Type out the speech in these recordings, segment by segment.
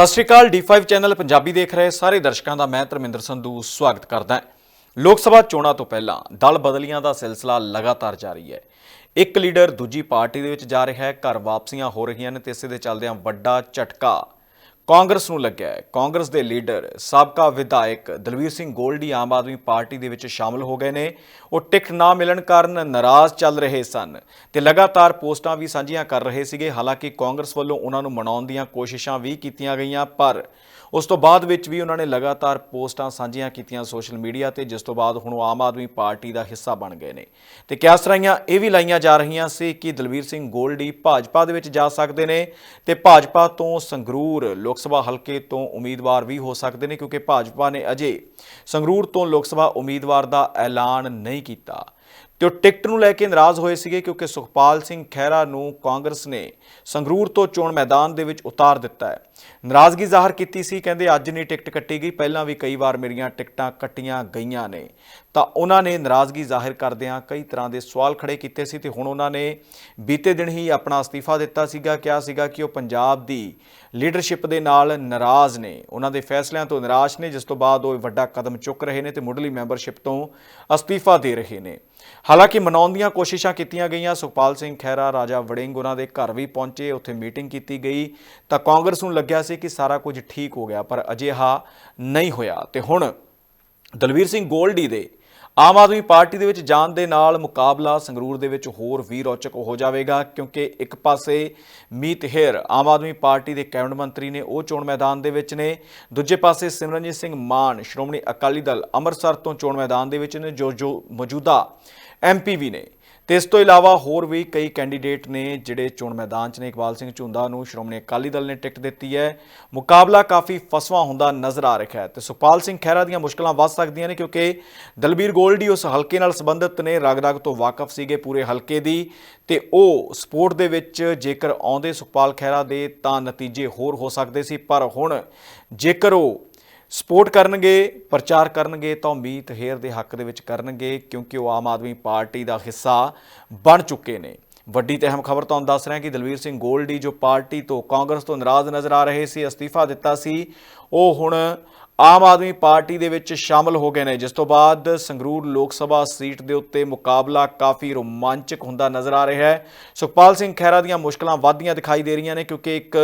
ਸਤਿ ਸ਼੍ਰੀ ਅਕਾਲ D5 channel Punjabi ਦੇਖ ਰਹੇ ਸਾਰੇ ਦਰਸ਼ਕਾਂ ਦਾ ਮੈਂ ਧਰਮਿੰਦਰ ਸੰਧੂ ਸਵਾਗਤ ਕਰਦਾ ਹਾਂ। ਲੋਕ ਸਭਾ ਚੋਣਾਂ ਤੋਂ ਪਹਿਲਾਂ ਦਲ ਬਦਲੀਆਂ ਦਾ ਸਿਲਸਿਲਾ ਲਗਾਤਾਰ ਜਾਰੀ ਹੈ। ਇੱਕ ਲੀਡਰ ਦੂਜੀ ਪਾਰਟੀ ਦੇ ਵਿੱਚ ਜਾ ਰਿਹਾ ਹੈ, ਘਰ ਵਾਪਸੀਆਂ ਹੋ ਰਹੀਆਂ ਨੇ ਤੇ ਇਸੇ ਦੇ ਚੱਲਦਿਆਂ ਵੱਡਾ ਝਟਕਾ। ਕਾਂਗਰਸ ਨੂੰ ਲੱਗਿਆ ਹੈ। ਕਾਂਗਰਸ ਦੇ ਲੀਡਰ ਸਾਬਕਾ ਵਿਧਾਇਕ ਦਲਵੀਰ ਸਿੰਘ ਗੋਲਡੀ ਆਮ ਆਦਮੀ ਪਾਰਟੀ ਦੇ ਵਿੱਚ ਸ਼ਾਮਲ ਹੋ ਗਏ ਨੇ। ਉਹ ਟਿਕਟ ਨਾ ਮਿਲਣ ਕਾਰਨ ਨਾਰਾਜ਼ ਚੱਲ ਰਹੇ ਸਨ ਤੇ ਲਗਾਤਾਰ ਪੋਸਟਾਂ ਵੀ ਸਾਂਝੀਆਂ ਕਰ ਰਹੇ ਸੀਗੇ। ਹਾਲਾਂਕਿ ਕਾਂਗਰਸ ਵੱਲੋਂ ਉਹਨਾਂ ਨੂੰ ਮਨਾਉਣ ਦੀਆਂ ਕੋਸ਼ਿਸ਼ਾਂ ਵੀ ਕੀਤੀਆਂ ਗਈਆਂ, ਪਰ ਉਸ ਤੋਂ ਬਾਅਦ ਵਿੱਚ ਵੀ ਉਹਨਾਂ ਨੇ ਲਗਾਤਾਰ ਪੋਸਟਾਂ ਸਾਂਝੀਆਂ ਕੀਤੀਆਂ ਸੋਸ਼ਲ ਮੀਡੀਆ ਤੇ, ਜਿਸ ਤੋਂ ਬਾਅਦ ਹੁਣ ਉਹ ਆਮ ਆਦਮੀ ਪਾਰਟੀ ਦਾ ਹਿੱਸਾ ਬਣ ਗਏ ਨੇ। ਤੇ ਕਿਆਸਰਾਈਆਂ ਇਹ ਵੀ ਲਾਈਆਂ ਜਾ ਰਹੀਆਂ ਸੀ ਕਿ ਦਲਵੀਰ ਸਿੰਘ ਗੋਲਡੀ ਭਾਜਪਾ ਦੇ ਵਿੱਚ ਜਾ ਸਕਦੇ ਨੇ ਤੇ ਭਾਜਪਾ ਤੋਂ ਸੰਗਰੂਰ ਲੋਕ ਸਭਾ ਹਲਕੇ ਤੋਂ ਉਮੀਦਵਾਰ ਵੀ ਹੋ ਸਕਦੇ ਨੇ ਕਿਉਂਕਿ ਭਾਜਪਾ ਨੇ ਅਜੇ ਸੰਗਰੂਰ ਤੋਂ ਲੋਕ ਸਭਾ ਉਮੀਦਵਾਰ ਦਾ ਐਲਾਨ ਨਹੀਂ ਕੀਤਾ। ਤੇ ਉਹ ਟਿਕਟ ਨੂੰ ਲੈ ਕੇ ਨਾਰਾਜ਼ ਹੋਏ ਸੀਗੇ ਕਿਉਂਕਿ ਸੁਖਪਾਲ ਸਿੰਘ ਖਹਿਰਾ ਨੂੰ ਕਾਂਗਰਸ ਨੇ ਸੰਗਰੂਰ ਤੋਂ ਚੋਣ ਮੈਦਾਨ ਦੇ ਵਿੱਚ ਉਤਾਰ ਦਿੱਤਾ ਹੈ। ਨਾਰਾਜ਼ਗੀ ਜ਼ਾਹਰ ਕੀਤੀ ਸੀ, ਕਹਿੰਦੇ ਅੱਜ ਨਹੀਂ ਟਿਕਟ ਕੱਟੀ ਗਈ, ਪਹਿਲਾਂ ਵੀ ਕਈ ਵਾਰ ਮੇਰੀਆਂ ਟਿਕਟਾਂ ਕੱਟੀਆਂ ਗਈਆਂ ਨੇ। ਤਾਂ ਉਹਨਾਂ ਨੇ ਨਾਰਾਜ਼ਗੀ ਜ਼ਾਹਿਰ ਕਰਦਿਆਂ ਕਈ ਤਰ੍ਹਾਂ ਦੇ ਸਵਾਲ ਖੜੇ ਕੀਤੇ ਸੀ ਤੇ ਹੁਣ ਉਹਨਾਂ ਨੇ ਬੀਤੇ ਦਿਨ ਹੀ ਆਪਣਾ ਅਸਤੀਫਾ ਦਿੱਤਾ ਸੀਗਾ, ਕਿਹਾ ਸੀਗਾ ਕਿ ਉਹ ਪੰਜਾਬ ਦੀ ਲੀਡਰਸ਼ਿਪ ਦੇ ਨਾਲ ਨਾਰਾਜ਼ ਨੇ। ਉਹਨਾਂ ਦੇ ਫੈਸਲਿਆਂ ਤੋਂ ਨਿਰਾਸ਼ ਨੇ, ਜਿਸ ਤੋਂ ਬਾਅਦ ਉਹ ਵੱਡਾ ਕਦਮ ਚੁੱਕ ਰਹੇ ਨੇ ਤੇ ਮੁੱਢਲੀ ਮੈਂਬਰਸ਼ਿਪ ਤੋਂ ਅਸਤੀਫਾ ਦੇ ਰਹੇ ਨੇ। ਹਾਲਾਂਕਿ ਮਨਾਉਣ ਦੀਆਂ ਕੋਸ਼ਿਸ਼ਾਂ ਕੀਤੀਆਂ ਗਈਆਂ, ਸੁਖਪਾਲ ਸਿੰਘ ਖਹਿਰਾ, ਰਾਜਾ ਵੜਿੰਗ ਉਹਨਾਂ ਦੇ ਘਰ ਵੀ ਪਹੁੰਚੇ, ਉੱਥੇ ਮੀਟਿੰਗ ਕੀਤੀ ਗਈ। ਤਾਂ ਕਾਂਗਰਸ ਨੂੰ ਲੱਗਿਆ ਸੀ ਕਿ ਸਾਰਾ ਕੁਝ ਠੀਕ ਹੋ ਗਿਆ, ਪਰ ਅਜਿਹਾ ਨਹੀਂ ਹੋਇਆ। ਤੇ ਹੁਣ ਦਲਵੀਰ ਸਿੰਘ ਗੋਲਡੀ ਦੇ ਆਮ ਆਦਮੀ ਪਾਰਟੀ ਦੇ ਵਿੱਚ ਜਾਣ ਦੇ ਨਾਲ ਮੁਕਾਬਲਾ ਸੰਗਰੂਰ ਦੇ ਵਿੱਚ ਹੋਰ ਵੀ ਰੌਚਕ ਹੋ ਜਾਵੇਗਾ, ਕਿਉਂਕਿ ਇੱਕ ਪਾਸੇ ਮੀਤ ਹੇਰ ਆਮ ਆਦਮੀ ਪਾਰਟੀ ਦੇ ਕੈਬਨਿਟ ਮੰਤਰੀ ਨੇ ਉਹ ਚੋਣ ਮੈਦਾਨ ਦੇ ਵਿੱਚ ਨੇ, ਦੂਜੇ ਪਾਸੇ ਸਿਮਰਨਜੀਤ ਸਿੰਘ ਮਾਨ, ਸ਼੍ਰੋਮਣੀ ਅਕਾਲੀ ਦਲ ਅੰਮ੍ਰਿਤਸਰ ਤੋਂ ਚੋਣ ਮੈਦਾਨ ਦੇ ਵਿੱਚ ਨੇ, ਜੋ ਜੋ ਮੌਜੂਦਾ ਐਮਪੀ ਵੀ ਨੇ। ਤੇ ਇਸ ਤੋਂ ਇਲਾਵਾ ਹੋਰ ਵੀ ਕਈ ਕੈਂਡੀਡੇਟ ਨੇ ਜਿਹੜੇ ਚੋਣ ਮੈਦਾਨ 'ਚ ਨੇ। ਇਕਬਾਲ ਸਿੰਘ ਝੁੰਦਾ ਨੂੰ ਸ਼੍ਰੋਮਣੀ ਅਕਾਲੀ ਦਲ ਨੇ ਟਿਕਟ ਦਿੱਤੀ ਹੈ। ਮੁਕਾਬਲਾ ਕਾਫੀ ਫਸਵਾ ਹੁੰਦਾ ਨਜ਼ਰ ਆ ਰਿਹਾ ਹੈ ਤੇ ਸੁਖਪਾਲ ਸਿੰਘ ਖਹਿਰਾ ਦੀਆਂ ਮੁਸ਼ਕਲਾਂ ਵੱਧ ਸਕਦੀਆਂ ਨੇ ਕਿਉਂਕਿ ਦਲਬੀਰ ਗੋਲਡੀ ਉਸ ਹਲਕੇ ਨਾਲ ਸੰਬੰਧਿਤ ਨੇ। ਰਗ-ਰਗ ਤੋਂ ਵਾਕਿਫ ਸੀਗੇ ਪੂਰੇ ਹਲਕੇ ਦੀ ਤੇ ਉਹ ਸਪੋਰਟ ਦੇ ਵਿੱਚ ਜੇਕਰ ਆਉਂਦੇ ਸੁਖਪਾਲ ਖਹਿਰਾ ਦੇ ਤਾਂ ਨਤੀਜੇ ਹੋਰ ਹੋ ਸਕਦੇ ਸੀ। ਪਰ ਹੁਣ ਜੇਕਰ ਉਹ ਸਪੋਰਟ ਕਰਨਗੇ, ਪ੍ਰਚਾਰ ਕਰਨਗੇ ਤਾਂ ਉਮੀਦ ਹੇਰ ਦੇ ਹੱਕ ਦੇ ਵਿੱਚ ਕਰਨਗੇ ਕਿਉਂਕਿ ਉਹ ਆਮ ਆਦਮੀ ਪਾਰਟੀ ਦਾ ਹਿੱਸਾ ਬਣ ਚੁੱਕੇ ਨੇ। ਵੱਡੀ ਤੇ ਅਹਿਮ ਖਬਰ ਤੁਹਾਨੂੰ ਦੱਸ ਰਿਹਾ ਕਿ ਦਲਵੀਰ ਸਿੰਘ ਗੋਲਡੀ ਜੋ ਪਾਰਟੀ ਤੋਂ ਕਾਂਗਰਸ ਤੋਂ ਨਾਰਾਜ਼ ਨਜ਼ਰ ਆ ਰਹੇ ਸੀ, ਅਸਤੀਫਾ ਦਿੱਤਾ ਸੀ, ਉਹ ਹੁਣ ਆਮ ਆਦਮੀ ਪਾਰਟੀ ਦੇ ਵਿੱਚ ਸ਼ਾਮਲ ਹੋ ਗਏ ਨੇ, ਜਿਸ ਤੋਂ ਬਾਅਦ ਸੰਗਰੂਰ ਲੋਕ ਸਭਾ ਸੀਟ ਦੇ ਉੱਤੇ ਮੁਕਾਬਲਾ ਕਾਫੀ ਰੋਮਾਂਚਕ ਹੁੰਦਾ ਨਜ਼ਰ ਆ ਰਿਹਾ ਹੈ। ਸੁਖਪਾਲ ਸਿੰਘ ਖਹਿਰਾ ਦੀਆਂ ਮੁਸ਼ਕਲਾਂ ਵੱਧਦੀਆਂ ਦਿਖਾਈ ਦੇ ਰਹੀਆਂ ਨੇ, ਕਿਉਂਕਿ ਇੱਕ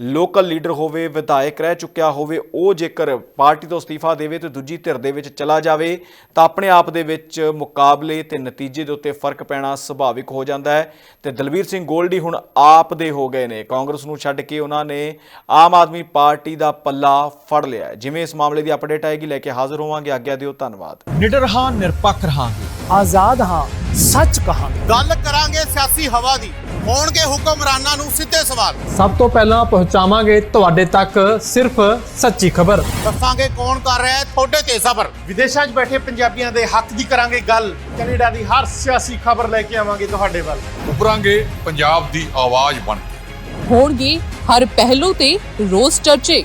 ਲੋਕਲ ਲੀਡਰ ਹੋਵੇ, ਵਿਧਾਇਕ ਰਹਿ ਚੁੱਕਿਆ ਹੋਵੇ, ਉਹ ਜੇਕਰ ਪਾਰਟੀ ਤੋਂ ਅਸਤੀਫਾ ਦੇਵੇ ਤੇ ਦੂਜੀ ਧਿਰ ਦੇ ਵਿੱਚ ਚਲਾ ਜਾਵੇ, ਤਾਂ ਆਪਣੇ ਆਪ ਦੇ ਵਿੱਚ ਮੁਕਾਬਲੇ ਤੇ ਨਤੀਜੇ ਦੇ ਉੱਤੇ ਫ਼ਰਕ ਪੈਣਾ ਸੁਭਾਵਿਕ ਹੋ ਜਾਂਦਾ ਹੈ। ਤੇ ਦਲਵੀਰ ਸਿੰਘ ਗੋਲਡੀ ਹੁਣ ਆਪ ਦੇ ਹੋ ਗਏ ਨੇ, ਕਾਂਗਰਸ ਨੂੰ ਛੱਡ ਕੇ ਉਹਨਾਂ ਨੇ ਆਮ ਆਦਮੀ ਪਾਰਟੀ ਦਾ ਪੱਲਾ ਫੜ ਲਿਆ ਜਿਵੇਂ ਇਸ ਮਾਮਲੇ ਦੀ ਅਪਡੇਟ ਆਏਗੀ। ਲੈ ਕੇ ਹਾਜ਼ਰ ਹੋਵਾਂਗੇ। ਆਗਿਆ ਦਿਓ। ਧੰਨਵਾਦ। ਨਿਡਰ ਹਾਂ ਨਿਰਪੱਖ ਰਹਾਂਗੇ। ਆਜ਼ਾਦ ਹਾਂ ਸੱਚ ਕਹਾਂਗੇ। ਗੱਲ ਕਰਾਂਗੇ ਸਿਆਸੀ ਹਵਾ ਦੀ। ਹੋਣਗੇ ਹੁਕਮਰਾਨਾਂ ਨੂੰ ਸਿੱਧੇ ਸਵਾਲ। ਸਭ ਤੋਂ ਪਹਿਲਾਂ ਪਹੁੰਚਾਵਾਂਗੇ ਤੁਹਾਡੇ ਤੱਕ ਸਿਰਫ ਸੱਚੀ ਖਬਰ। ਦੱਸਾਂਗੇ ਕੌਣ ਕਰ ਰਿਹਾ ਹੈ ਤੁਹਾਡੇ ਤੇ ਸਬਰ। ਵਿਦੇਸ਼ਾਂ 'ਚ ਬੈਠੇ ਪੰਜਾਬੀਆਂ ਦੇ ਹੱਕ ਦੀ ਕਰਾਂਗੇ ਗੱਲ। ਕੈਨੇਡਾ ਦੀ ਹਰ ਸਿਆਸੀ ਖਬਰ ਲੈ ਕੇ ਆਵਾਂਗੇ ਤੁਹਾਡੇ ਵੱਲ। ਉਭਰਾਂਗੇ ਪੰਜਾਬ ਦੀ ਆਵਾਜ਼ ਬਣ ਕੇ। ਹੋਣਗੇ ਹਰ ਪਹਿਲੂ ਤੇ ਰੋਜ਼ ਚਰਚੇ।